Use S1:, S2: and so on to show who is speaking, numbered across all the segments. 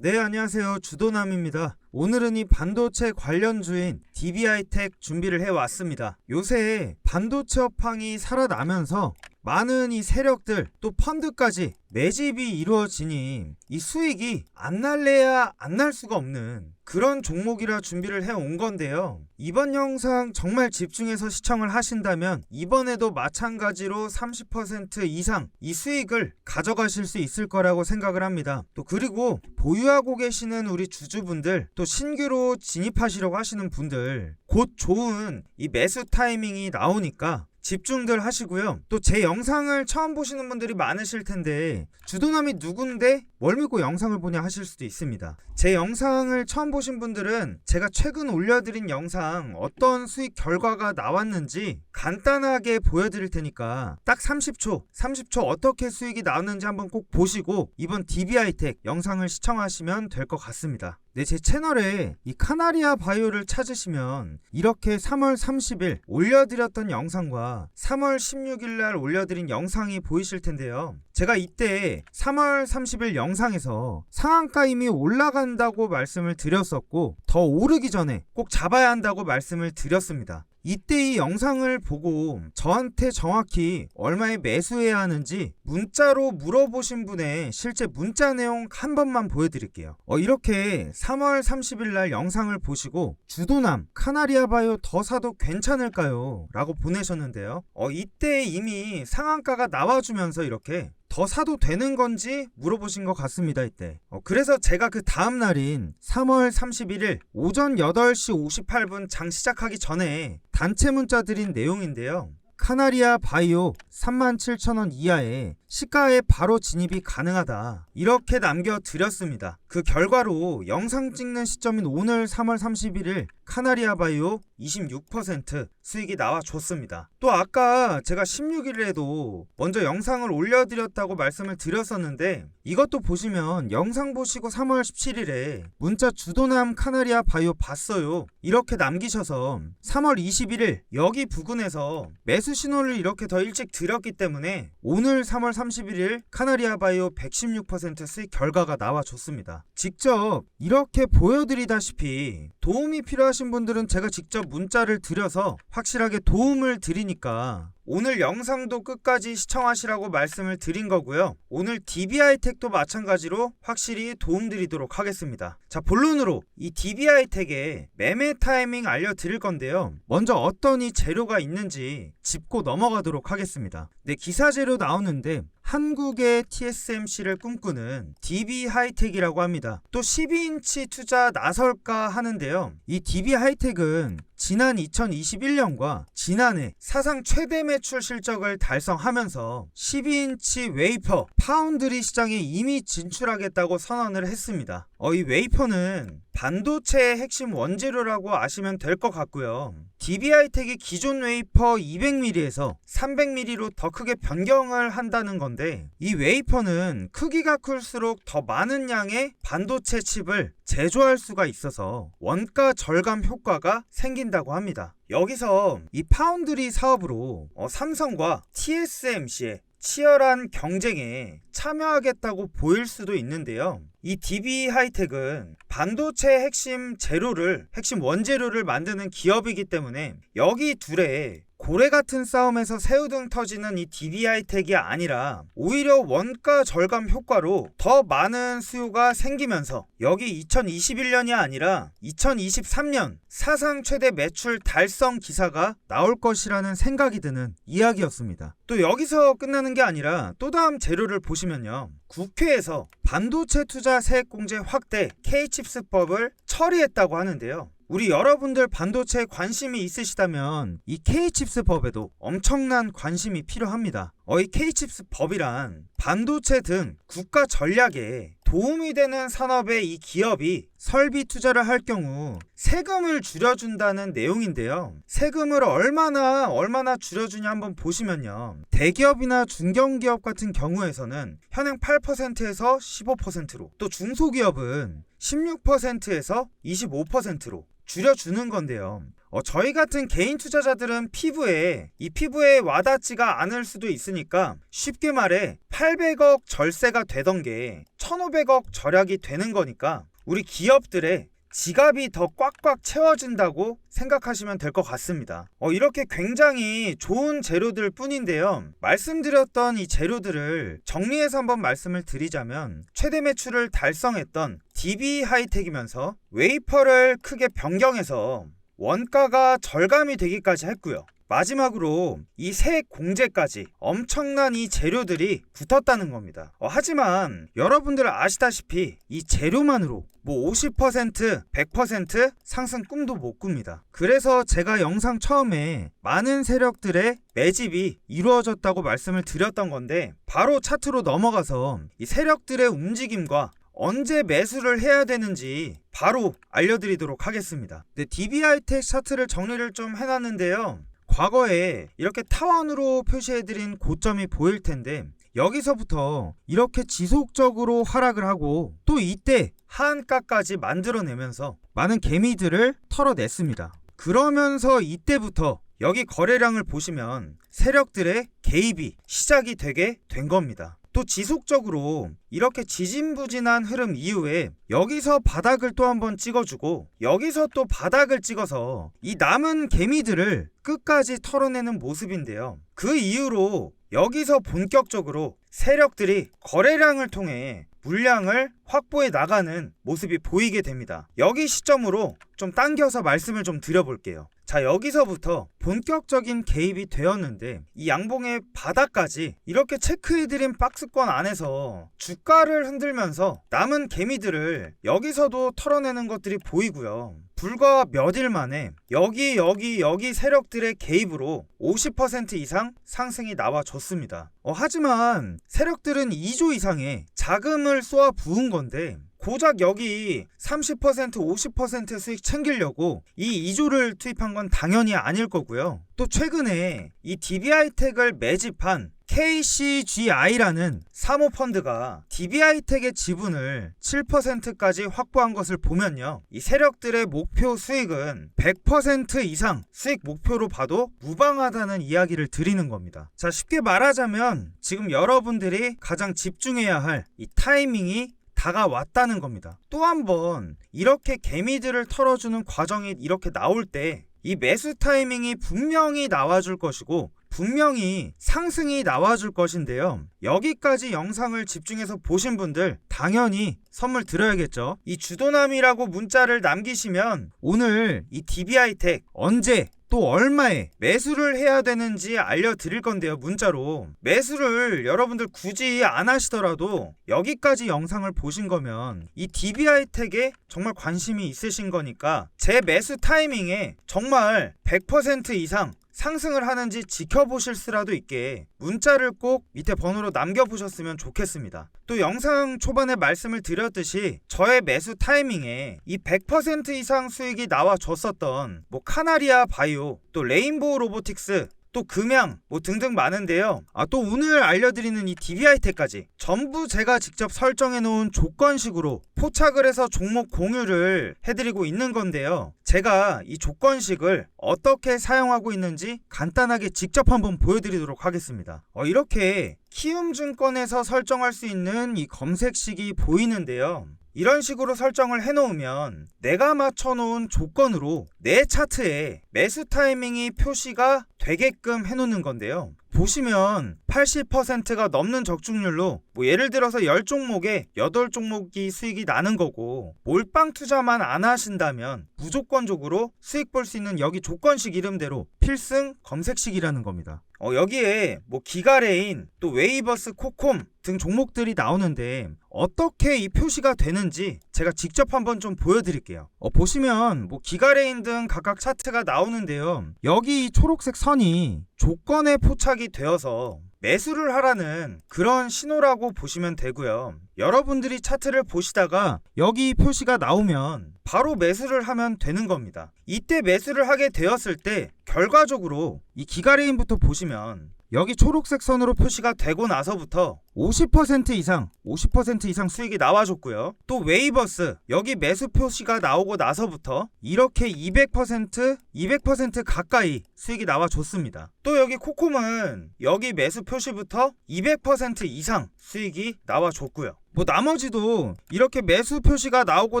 S1: 네, 안녕하세요. 주도남입니다. 오늘은 이 반도체 관련주인 DBI텍 준비를 해왔습니다. 요새 반도체 업황이 살아나면서 많은 이 세력들 또 펀드까지 매집이 이루어지니 이 수익이 안 날래야 안 날 수가 없는 그런 종목이라 준비를 해온 건데요. 이번 영상 정말 집중해서 시청을 하신다면 이번에도 마찬가지로 30% 이상 이 수익을 가져가실 수 있을 거라고 생각을 합니다. 또 그리고 보유하고 계시는 우리 주주분들 또 신규로 진입하시려고 하시는 분들 곧 좋은 이 매수 타이밍이 나오니까 집중들 하시고요. 또 제 영상을 처음 보시는 분들이 많으실 텐데 주도남이 누군데 뭘 믿고 영상을 보냐 하실 수도 있습니다. 제 영상을 처음 보신 분들은 제가 최근 올려드린 영상 어떤 수익 결과가 나왔는지 간단하게 보여드릴 테니까 딱 30초, 30초 어떻게 수익이 나왔는지 한번 꼭 보시고 이번 DBI텍 영상을 시청하시면 될 것 같습니다. 네, 제 채널에 이 카나리아 바이오를 찾으시면 이렇게 3월 30일 올려드렸던 영상과 3월 16일 날 올려드린 영상이 보이실 텐데요. 제가 이때 3월 30일 영 상에서 상한가 이미 올라간다고 말씀을 드렸었고 더 오르기 전에 꼭 잡아야 한다고 말씀을 드렸습니다. 이때 이 영상을 보고 저한테 정확히 얼마에 매수해야 하는지 문자로 물어보신 분의 실제 문자 내용 한 번만 보여드릴게요. 어, 이렇게 3월 30일 날 영상을 보시고 주도남 카나리아 바이오 더 사도 괜찮을까요? 라고 보내셨는데요. 어, 이때 이미 상한가가 나와주면서 이렇게 더 사도 되는 건지 물어보신 것 같습니다 이때. 어, 그래서 제가 그 다음 날인 3월 31일 오전 8시 58분 장 시작하기 전에 단체 문자 드린 내용인데요. 카나리아 바이오 37,000원 이하에 시가에 바로 진입이 가능하다. 이렇게 남겨드렸습니다. 그 결과로 영상 찍는 시점인 오늘 3월 31일 카나리아 바이오 26% 수익이 나와줬습니다. 또 아까 제가 16일에도 먼저 영상을 올려드렸다고 말씀을 드렸었는데 이것도 보시면 영상 보시고 3월 17일에 문자 주도남 카나리아 바이오 봤어요. 이렇게 남기셔서 3월 21일 여기 부근에서 매수 신호를 이렇게 더 일찍 드렸기 때문에 오늘 3월 31일 카나리아 바이오 116% 수익 결과가 나와줬습니다. 직접 이렇게 보여드리다시피 도움이 필요하신 분들은 제가 직접 문자를 드려서 확실하게 도움을 드리니까 오늘 영상도 끝까지 시청하시라고 말씀을 드린 거고요. 오늘 DBI텍도 마찬가지로 확실히 도움드리도록 하겠습니다. 자, 본론으로 이 DBI텍의 매매 타이밍 알려드릴 건데요. 먼저 어떤 이 재료가 있는지 짚고 넘어가도록 하겠습니다. 네, 기사 재료 나오는데 한국의 TSMC를 꿈꾸는 DB 하이텍이라고 합니다. 또 12인치 투자 나설까 하는데요. 이 DB 하이텍은 지난 2021년과 지난해 사상 최대 매출 실적을 달성하면서 12인치 웨이퍼 파운드리 시장에 이미 진출하겠다고 선언을 했습니다. 어, 이 웨이퍼는 반도체의 핵심 원재료라고 아시면 될 것 같고요. DBI텍이 기존 웨이퍼 200mm에서 300mm로 더 크게 변경을 한다는 건데 이 웨이퍼는 크기가 클수록 더 많은 양의 반도체 칩을 제조할 수가 있어서 원가 절감 효과가 생긴다고 합니다. 여기서 이 파운드리 사업으로 어, 삼성과 TSMC의 치열한 경쟁에 참여하겠다고 보일 수도 있는데요. 이 DB 하이텍은 반도체 핵심 재료를 핵심 원재료를 만드는 기업이기 때문에 여기 둘의 고래 같은 싸움에서 새우등 터지는 이 DB 하이텍이 아니라 오히려 원가 절감 효과로 더 많은 수요가 생기면서 여기 2021년이 아니라 2023년 사상 최대 매출 달성 기사가 나올 것이라는 생각이 드는 이야기였습니다. 또 여기서 끝나는 게 아니라 또 다음 재료를 보시면요. 국회에서 반도체 투자 세액 공제 확대 K칩스법을 처리했다고 하는데요. 우리 여러분들 반도체에 관심이 있으시다면 이 K칩스 법에도 엄청난 관심이 필요합니다. 어, 이 K칩스 법이란 반도체 등 국가 전략에 도움이 되는 산업에 이 기업이 설비 투자를 할 경우 세금을 줄여준다는 내용인데요. 세금을 얼마나 얼마나 줄여주냐 한번 보시면요. 대기업이나 중견기업 같은 경우에서는 현행 8%에서 15%로 또 중소기업은 16%에서 25%로 줄여주는 건데요. 어, 저희 같은 개인 투자자들은 피부에 이 피부에 와닿지가 않을 수도 있으니까 쉽게 말해 800억 절세가 되던 게 1500억 절약이 되는 거니까 우리 기업들의 지갑이 더 꽉꽉 채워진다고 생각하시면 될 것 같습니다. 어, 이렇게 굉장히 좋은 재료들 뿐인데요. 말씀드렸던 이 재료들을 정리해서 한번 말씀을 드리자면 최대 매출을 달성했던 DB 하이텍이면서 웨이퍼를 크게 변경해서 원가가 절감이 되기까지 했고요. 마지막으로 이세 공제까지 엄청난 이 재료들이 붙었다는 겁니다. 어, 하지만 여러분들 아시다시피 이 재료만으로 뭐 50%, 100% 상승 꿈도 못 꿉니다. 그래서 제가 영상 처음에 많은 세력들의 매집이 이루어졌다고 말씀을 드렸던 건데 바로 차트로 넘어가서 이 세력들의 움직임과 언제 매수를 해야 되는지 바로 알려드리도록 하겠습니다. 네, DBI텍 차트를 정리를 좀 해놨는데요. 과거에 이렇게 타원으로 표시해드린 고점이 보일 텐데 여기서부터 이렇게 지속적으로 하락을 하고 또 이때 하한가까지 만들어내면서 많은 개미들을 털어냈습니다. 그러면서 이때부터 여기 거래량을 보시면 세력들의 개입이 시작이 되게 된 겁니다. 또 지속적으로 이렇게 지진부진한 흐름 이후에 여기서 바닥을 또 한번 찍어주고 여기서 또 바닥을 찍어서 이 남은 개미들을 끝까지 털어내는 모습인데요. 그 이후로 여기서 본격적으로 세력들이 거래량을 통해 물량을 확보해 나가는 모습이 보이게 됩니다. 여기 시점으로 좀 당겨서 말씀을 좀 드려볼게요. 자, 여기서부터 본격적인 개입이 되었는데 이 양봉의 바닥까지 이렇게 체크해드린 박스권 안에서 주가를 흔들면서 남은 개미들을 여기서도 털어내는 것들이 보이고요. 불과 몇일 만에 여기 여기 여기 세력들의 개입으로 50% 이상 상승이 나와줬습니다. 어, 하지만 세력들은 2조 이상의 자금을 쏘아 부은 건데 고작 여기 30% 50% 수익 챙기려고 이 2조를 투입한 건 당연히 아닐 거고요. 또 최근에 이 DBI텍을 매집한 KCGI라는 사모펀드가 DBI텍의 지분을 7%까지 확보한 것을 보면요. 이 세력들의 목표 수익은 100% 이상 수익 목표로 봐도 무방하다는 이야기를 드리는 겁니다. 자, 쉽게 말하자면 지금 여러분들이 가장 집중해야 할 이 타이밍이 다가왔다는 겁니다. 또 한 번 이렇게 개미들을 털어주는 과정이 이렇게 나올 때 이 매수 타이밍이 분명히 나와줄 것이고 분명히 상승이 나와줄 것인데요. 여기까지 영상을 집중해서 보신 분들 당연히 선물 드려야겠죠. 이 주도남이라고 문자를 남기시면 오늘 이 DBI텍 언제 또 얼마에 매수를 해야 되는지 알려드릴 건데요 문자로. 매수를 여러분들 굳이 안 하시더라도 여기까지 영상을 보신 거면 이 DBI텍에 정말 관심이 있으신 거니까 제 매수 타이밍에 정말 100% 이상 상승을 하는지 지켜보실 수라도 있게 문자를 꼭 밑에 번호로 남겨보셨으면 좋겠습니다. 또 영상 초반에 말씀을 드렸듯이 저의 매수 타이밍에 이 100% 이상 수익이 나와줬었던 뭐 카나리아 바이오 또 레인보우 로보틱스 또 금양 뭐 등등 많은데요. 아 또 오늘 알려드리는 이 DBI텍까지 전부 제가 직접 설정해 놓은 조건식으로 포착을 해서 종목 공유를 해드리고 있는 건데요. 제가 이 조건식을 어떻게 사용하고 있는지 간단하게 직접 한번 보여드리도록 하겠습니다. 어, 이렇게 키움증권에서 설정할 수 있는 이 검색식이 보이는데요. 이런 식으로 설정을 해놓으면 내가 맞춰놓은 조건으로 내 차트에 매수 타이밍이 표시가 되게끔 해놓는 건데요. 보시면 80%가 넘는 적중률로 뭐 예를 들어서 10종목에 8종목이 수익이 나는 거고 몰빵 투자만 안 하신다면 무조건적으로 수익 볼 수 있는 여기 조건식 이름대로 필승 검색식이라는 겁니다. 어, 여기에 뭐 기가레인 또 웨이버스 코콤 등 종목들이 나오는데 어떻게 이 표시가 되는지 제가 직접 한번 좀 보여드릴게요. 어, 보시면 뭐 기가레인 등 각각 차트가 나오는데요. 여기 이 초록색 선이 조건에 포착이 되어서 매수를 하라는 그런 신호라고 보시면 되고요. 여러분들이 차트를 보시다가 여기 표시가 나오면 바로 매수를 하면 되는 겁니다. 이때 매수를 하게 되었을 때 결과적으로 이 기가레인부터 보시면 여기 초록색 선으로 표시가 되고 나서부터 50% 이상, 50% 이상 수익이 나와줬고요. 또 웨이버스 여기 매수 표시가 나오고 나서부터 이렇게 200%, 200% 가까이 수익이 나와줬습니다. 또 여기 코콤은 여기 매수 표시부터 200% 이상 수익이 나와줬고요. 뭐 나머지도 이렇게 매수 표시가 나오고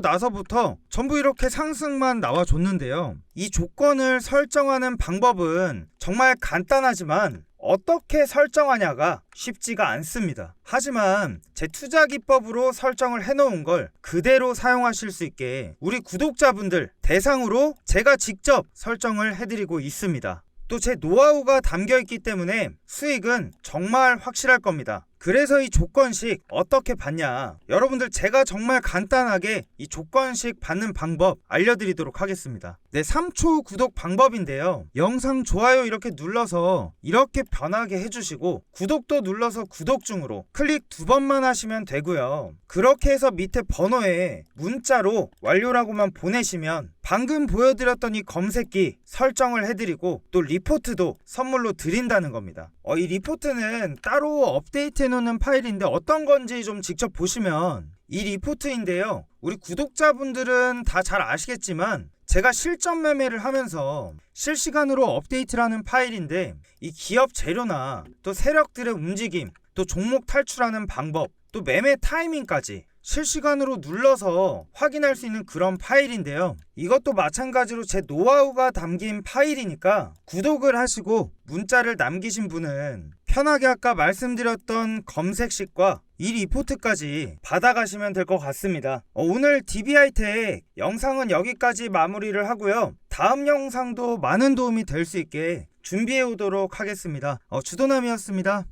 S1: 나서부터 전부 이렇게 상승만 나와줬는데요. 이 조건을 설정하는 방법은 정말 간단하지만 어떻게 설정하냐가 쉽지가 않습니다. 하지만 제 투자 기법으로 설정을 해놓은 걸 그대로 사용하실 수 있게 우리 구독자분들 대상으로 제가 직접 설정을 해드리고 있습니다. 또 제 노하우가 담겨 있기 때문에 수익은 정말 확실할 겁니다. 그래서 이 조건식 어떻게 받냐? 여러분들 제가 정말 간단하게 이 조건식 받는 방법 알려드리도록 하겠습니다. 네, 3초 구독 방법인데요. 영상 좋아요 이렇게 눌러서 이렇게 변하게 해주시고 구독도 눌러서 구독 중으로 클릭 두 번만 하시면 되고요. 그렇게 해서 밑에 번호에 문자로 완료라고만 보내시면 방금 보여드렸던 이 검색기 설정을 해드리고 또 리포트도 선물로 드린다는 겁니다. 어, 이 리포트는 따로 업데이트 해놓는 파일인데 어떤 건지 좀 직접 보시면 이 리포트인데요. 우리 구독자분들은 다 잘 아시겠지만 제가 실전 매매를 하면서 실시간으로 업데이트라는 파일인데 이 기업 재료나 또 세력들의 움직임 또 종목 탈출하는 방법 또 매매 타이밍까지 실시간으로 눌러서 확인할 수 있는 그런 파일인데요. 이것도 마찬가지로 제 노하우가 담긴 파일이니까 구독을 하시고 문자를 남기신 분은 편하게 아까 말씀드렸던 검색식과 이 리포트까지 받아가시면 될 것 같습니다. 어, 오늘 DBI텍 영상은 여기까지 마무리를 하고요. 다음 영상도 많은 도움이 될 수 있게 준비해 오도록 하겠습니다. 어, 주도남이었습니다.